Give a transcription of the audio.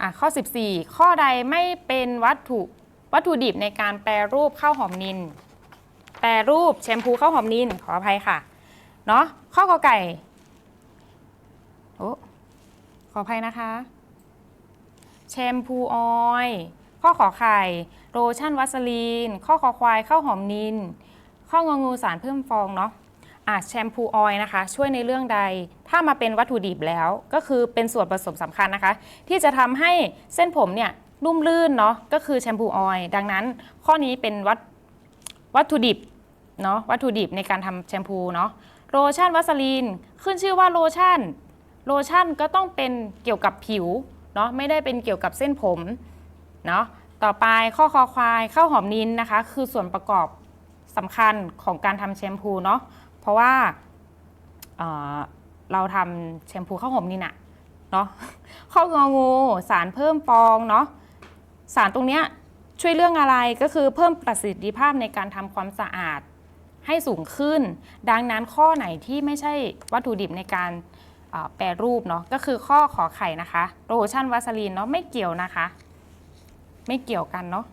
อะข้อ 14 ข้อใดไม่เป็นวัตถุวัตถุดิบในการแปรรูปข้าวหอมนิน แปรรูปแชมพูข้าวหอมนินขออภัยค่ะเนาะข้อกอไก่โอ้ขออภัยนะคะแชมพูออยล์ข้อขอไข่โลชั่นวัสลีน ข้อคอควายข้าวหอมนิน ข้ององูสารเพิ่มฟองเนาะ อะแชมพูออยล์นะคะ ช่วยในเรื่องใด ถ้ามาเป็นวัตถุดิบแล้ว ก็คือเป็นส่วนผสมสำคัญนะคะ ที่จะทำให้เส้นผมเนี่ยนุ่มลื่นเนาะก็คือแชมพูออยล์ดังนั้น ข้อนี้เป็นวัตวัตถุดิบเนาะวัตถุดิบในการทำแชมพูเนาะโลชั่นวัสลีนขึ้นชื่อว่าโลชั่นโลชั่นก็ต้องเป็นเกี่ยวกับผิวเนาะไม่ได้เป็นเกี่ยวกับเส้นผมเนาะต่อไปข้อคอควายข้าวหอมนินนะคะ คือส่วนประกอบสำคัญของการทำแชมพูเนาะ เพราะว่าเเราทำแชมพูข้าวหอมนินะเนาะข้ององู สารเพิ่มฟองเนาะสารตรงเนี้ยช่วยเรื่องอะไรก็คือเพิ่มประสิทธิภาพในการทำความสะอาดให้สูงขึ้น ดังนั้นข้อไหนที่ไม่ใช่วัตถุดิบในการแปรรูปเนาะก็คือข้อขอไข่นะคะ โลชั่นวาสลีนเนาะไม่เกี่ยวนะคะ ไม่เกี่ยวกันเนาะ